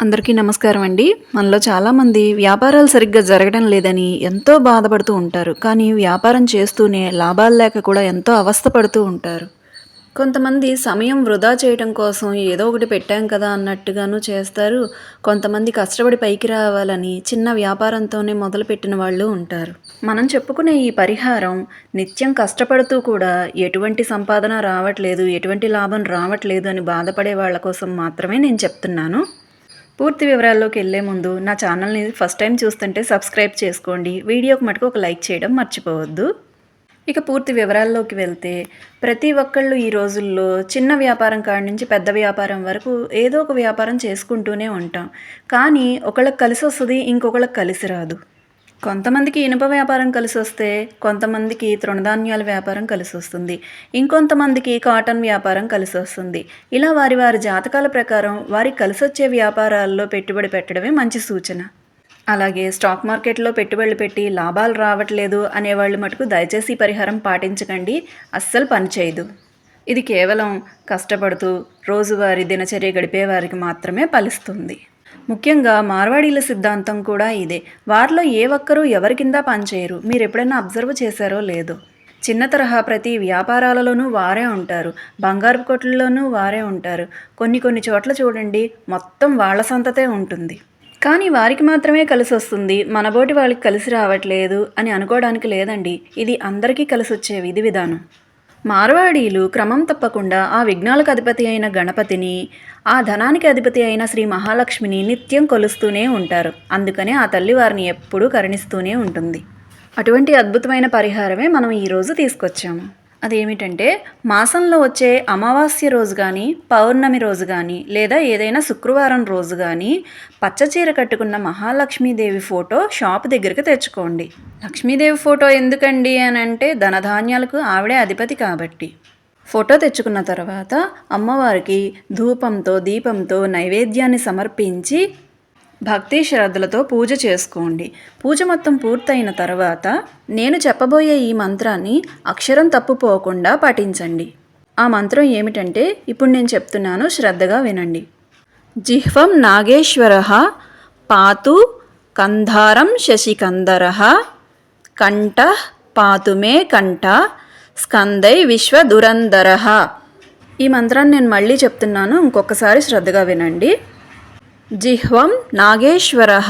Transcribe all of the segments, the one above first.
అందరికీ నమస్కారం అండి. మనలో చాలామంది వ్యాపారాలు సరిగ్గా జరగడం లేదని ఎంతో బాధపడుతూ ఉంటారు. కానీ వ్యాపారం చేస్తూనే లాభాలు లేక కూడా ఎంతో అవస్థపడుతూ ఉంటారు. కొంతమంది సమయం వృధా చేయడం కోసం ఏదో ఒకటి పెట్టాం కదా అన్నట్టుగాను చేస్తారు. కొంతమంది కష్టపడి పైకి రావాలని చిన్న వ్యాపారంతోనే మొదలుపెట్టిన వాళ్ళు ఉంటారు. మనం చెప్పుకునే ఈ పరిహారం నిత్యం కష్టపడుతూ కూడా ఎటువంటి సంపాదన రావట్లేదు ఎటువంటి లాభం రావట్లేదు అని బాధపడే వాళ్ళ కోసం మాత్రమే నేను చెప్తున్నాను. పూర్తి వివరాల్లోకి వెళ్ళే ముందు నా ఛానల్ని ఫస్ట్ టైం చూస్తుంటే సబ్స్క్రైబ్ చేసుకోండి. వీడియోకి మటుకు ఒక లైక్ చేయడం మర్చిపోవద్దు. ఇక పూర్తి వివరాల్లోకి వెళ్తే ప్రతి ఒక్కళ్ళు ఈ రోజుల్లో చిన్న వ్యాపారం కాడి నుంచి పెద్ద వ్యాపారం వరకు ఏదో ఒక వ్యాపారం చేసుకుంటూనే ఉంటాం. కానీ ఒకళ్ళకి కలిసి వస్తుంది ఇంకొకళ్ళకి కలిసి రాదు. కొంతమందికి ఇనుప వ్యాపారం కలిసి వస్తే కొంతమందికి తృణధాన్యాల వ్యాపారం కలిసి వస్తుంది. ఇంకొంతమందికి కాటన్ వ్యాపారం కలిసి వస్తుంది. ఇలా వారి వారి జాతకాల ప్రకారం వారికి కలిసి వచ్చే వ్యాపారాల్లో పెట్టుబడి పెట్టడమే మంచి సూచన. అలాగే స్టాక్ మార్కెట్లో పెట్టుబడులు పెట్టి లాభాలు రావట్లేదు అనేవాళ్ళు మటుకు దయచేసి పరిహారం పాటించకండి. అస్సలు పనిచేయదు ఇది కేవలం కష్టపడుతూ రోజువారీ దినచర్య గడిపే వారికి మాత్రమే ఫలిస్తుంది. ముఖ్యంగా మార్వాడీల సిద్ధాంతం కూడా ఇదే. వారిలో ఏ ఒక్కరూ ఎవరి కింద పనిచేయరు మీరు ఎప్పుడైనా అబ్జర్వ్ చేశారో లేదో. చిన్న తరహా ప్రతి వ్యాపారాలలోనూ వారే ఉంటారు. బంగారు కొట్లలోనూ వారే ఉంటారు. కొన్ని కొన్ని చోట్ల చూడండి మొత్తం వాళ్ళ సంతతే ఉంటుంది. కానీ వారికి మాత్రమే కలిసి వస్తుంది. మనబోటి వాళ్ళకి కలిసి రావట్లేదు అని అనుకోవడానికి లేదండి. ఇది అందరికీ కలిసి వచ్చే విధి విధానం. మార్వాడీలు క్రమం తప్పకుండా ఆ విఘ్నాలకు అధిపతి అయిన గణపతిని ఆ ధనానికి అధిపతి అయిన శ్రీ మహాలక్ష్మిని నిత్యం కొలుస్తూనే ఉంటారు. అందుకనే ఆ తల్లి వారిని ఎప్పుడూ కరుణిస్తూనే ఉంటుంది. అటువంటి అద్భుతమైన పరిహారమే మనం ఈరోజు తీసుకొచ్చాము. అదేమిటంటే మాసంలో వచ్చే అమావాస్య రోజు కానీ పౌర్ణమి రోజు కానీ లేదా ఏదైనా శుక్రవారం రోజు కానీ పచ్చచీర కట్టుకున్న మహాలక్ష్మీదేవి ఫోటో షాప్ దగ్గరికి తెచ్చుకోండి. లక్ష్మీదేవి ఫోటో ఎందుకండి అని అంటే ధనధాన్యాలకు ఆవిడే అధిపతి కాబట్టి. ఫోటో తెచ్చుకున్న తర్వాత అమ్మవారికి ధూపంతో దీపంతో నైవేద్యాన్ని సమర్పించి భక్తి శ్రద్ధలతో పూజ చేసుకోండి. పూజ మొత్తం పూర్తయిన తర్వాత నేను చెప్పబోయే ఈ మంత్రాన్ని అక్షరం తప్పుపోకుండా పఠించండి. ఆ మంత్రం ఏమిటంటే ఇప్పుడు నేను చెప్తున్నాను శ్రద్ధగా వినండి. జిహ్వం నాగేశ్వర పాతు కంధారం శశికందర కంఠ పాతు మే కంఠ స్కందై విశ్వదురంధర. ఈ మంత్రాన్ని నేను మళ్ళీ చెప్తున్నాను ఇంకొకసారి శ్రద్ధగా వినండి. జిహ్వం నాగేశ్వర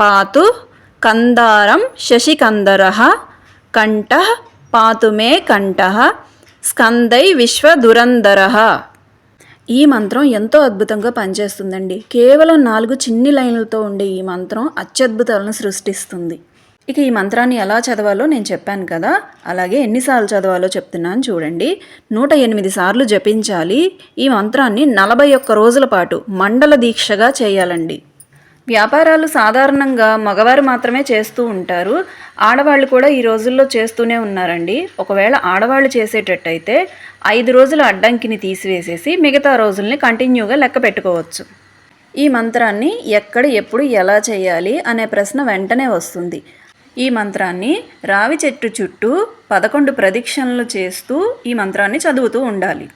పాతు కందారం శశికందర కంఠ పాతు మే కంఠ స్కందై విశ్వదురందర ఈ మంత్రం ఎంతో అద్భుతంగా పనిచేస్తుందండి. కేవలం నాలుగు చిన్ని లైన్లతో ఉండే ఈ మంత్రం అత్యద్భుతాలను సృష్టిస్తుంది. ఇక ఈ మంత్రాన్ని ఎలా చదవాలో నేను చెప్పాను కదా. అలాగే ఎన్నిసార్లు చదవాలో చెప్తున్నాను చూడండి. నూట ఎనిమిది సార్లు జపించాలి. ఈ మంత్రాన్ని నలభై ఒక్క రోజుల పాటు మండల దీక్షగా చేయాలండి. వ్యాపారాలు సాధారణంగా మగవారు మాత్రమే చేస్తూ ఉంటారు. ఆడవాళ్ళు కూడా ఈ రోజుల్లో చేస్తూనే ఉన్నారండి. ఒకవేళ ఆడవాళ్ళు చేసేటట్టయితే ఐదు రోజుల అడ్డంకిని తీసివేసేసి మిగతా రోజుల్ని కంటిన్యూగా లెక్క పెట్టుకోవచ్చు. ఈ మంత్రాన్ని ఎక్కడ ఎప్పుడు ఎలా చేయాలి అనే ప్రశ్న వెంటనే వస్తుంది. ఈ మంత్రాన్ని రావి చెట్టు చుట్టూ పదకొండు ప్రదక్షిణలు చేస్తూ ఈ మంత్రాన్ని చదువుతూ ఉండాలి.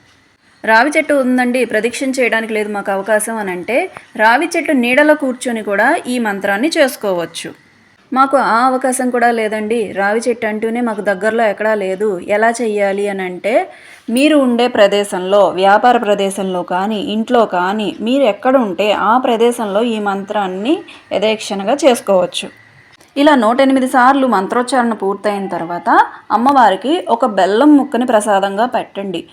రావి చెట్టు ఉందండి ప్రదక్షిణ చేయడానికి లేదు మాకు అవకాశం అని అంటే రావి చెట్టు నీడలో కూర్చొని కూడా ఈ మంత్రాన్ని చేసుకోవచ్చు. మాకు ఆ అవకాశం కూడా లేదండి. రావి చెట్టు అంటూనే మాకు దగ్గరలో ఎక్కడా లేదు. ఎలా చెయ్యాలి అని అంటే మీరు ఉండే ప్రదేశంలో వ్యాపార ప్రదేశంలో కానీ ఇంట్లో కానీ మీరు ఎక్కడ ఉంటే ఆ ప్రదేశంలో ఈ మంత్రాన్ని యథేక్షణగా చేసుకోవచ్చు. ఇలా నూట ఎనిమిది సార్లు మంత్రోచ్చారణ పూర్తయిన తర్వాత అమ్మవారికి ఒక బెల్లం ముక్కని ప్రసాదంగా పెట్టండి.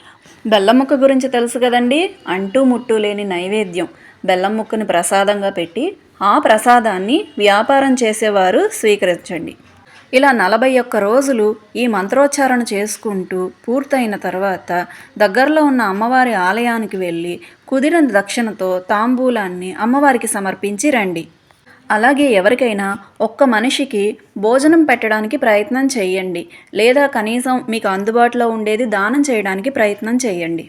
బెల్లం ముక్క గురించి తెలుసు కదండి? అంటూ ముట్టు లేని నైవేద్యం. బెల్లం ముక్కని ప్రసాదంగా పెట్టి ఆ ప్రసాదాన్ని వ్యాపారం చేసేవారు స్వీకరించండి. ఇలా నలభై ఒక్క రోజులు ఈ మంత్రోచ్చారణ చేసుకుంటూ పూర్తయిన తర్వాత దగ్గరలో ఉన్న అమ్మవారి ఆలయానికి వెళ్ళి కుదిరిన దక్షిణతో తాంబూలాన్ని అమ్మవారికి సమర్పించి రండి. అలాగే ఎవరికైనా ఒక్క మనిషికి భోజనం పెట్టడానికి ప్రయత్నం చేయండి. లేదా కనీసం మీకు అందుబాటులో ఉండేది దానం చేయడానికి ప్రయత్నం చేయండి.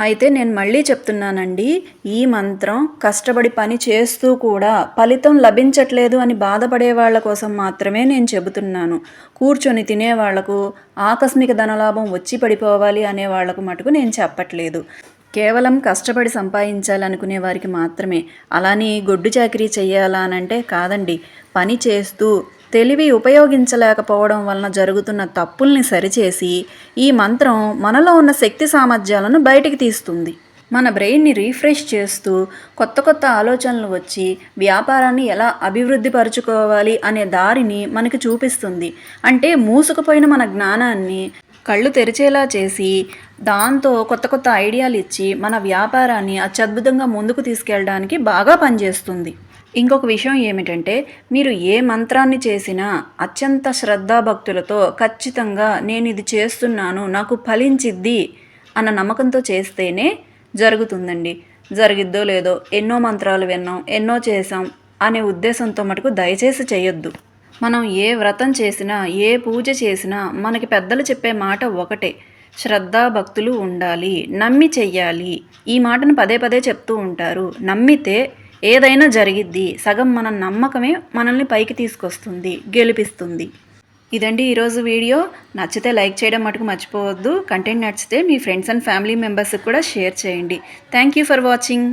అయితే నేను మళ్ళీ చెప్తున్నానండి ఈ మంత్రం కష్టపడి పని చేస్తూ కూడా ఫలితం లభించట్లేదు అని బాధపడే వాళ్ళ కోసం మాత్రమే నేను చెబుతున్నాను. కూర్చొని తినే వాళ్ళకు ఆకస్మిక ధనలాభం వచ్చి పడిపోవాలి అనే వాళ్ళకు మటుకు నేను చెప్పట్లేదు. కేవలం కష్టపడి సంపాదించాలనుకునే వారికి మాత్రమే. అలానే గొడ్డు చాకరీ చేయాలనంటే కాదండి. పని చేస్తూ తెలివి ఉపయోగించలేకపోవడం వలన జరుగుతున్న తప్పుల్ని సరిచేసి ఈ మంత్రం మనలో ఉన్న శక్తి సామర్థ్యాలను బయటికి తీస్తుంది. మన బ్రెయిన్ని రీఫ్రెష్ చేస్తూ కొత్త కొత్త ఆలోచనలు వచ్చి వ్యాపారాన్ని ఎలా అభివృద్ధి పరుచుకోవాలి అనే దారిని మనకి చూపిస్తుంది. అంటే మూసుకుపోయిన మన జ్ఞానాన్ని కళ్ళు తెరిచేలా చేసి దాంతో కొత్త కొత్త ఐడియాలు ఇచ్చి మన వ్యాపారాన్ని అత్యద్భుతంగా ముందుకు తీసుకెళ్ళడానికి బాగా పనిచేస్తుంది. ఇంకొక విషయం ఏమిటంటే మీరు ఏ మంత్రాన్ని చేసినా అత్యంత శ్రద్ధాభక్తులతో ఖచ్చితంగా నేను ఇది చేస్తున్నాను నాకు ఫలించిద్ది అన్న నమ్మకంతో చేస్తేనే జరుగుతుందండి. జరిగిద్దో లేదో ఎన్నో మంత్రాలు విన్నాం ఎన్నో చేసాం అనే ఉద్దేశంతో మటుకు దయచేసి చేయొద్దు. మనం ఏ వ్రతం చేసినా ఏ పూజ చేసినా మనకి పెద్దలు చెప్పే మాట ఒకటే. శ్రద్ధా భక్తులు ఉండాలి నమ్మి చెయ్యాలి. ఈ మాటను పదే పదే చెప్తూ ఉంటారు. నమ్మితే ఏదైనా జరిగిద్ది. సగం మన నమ్మకమే మనల్ని పైకి తీసుకొస్తుంది గెలిపిస్తుంది. ఇదండి ఈరోజు వీడియో. నచ్చితే లైక్ చేయడం మటుకు మర్చిపోవద్దు. కంటెంట్ నచ్చితే మీ ఫ్రెండ్స్ అండ్ ఫ్యామిలీ మెంబర్స్కి కూడా షేర్ చేయండి. Thank you for watching.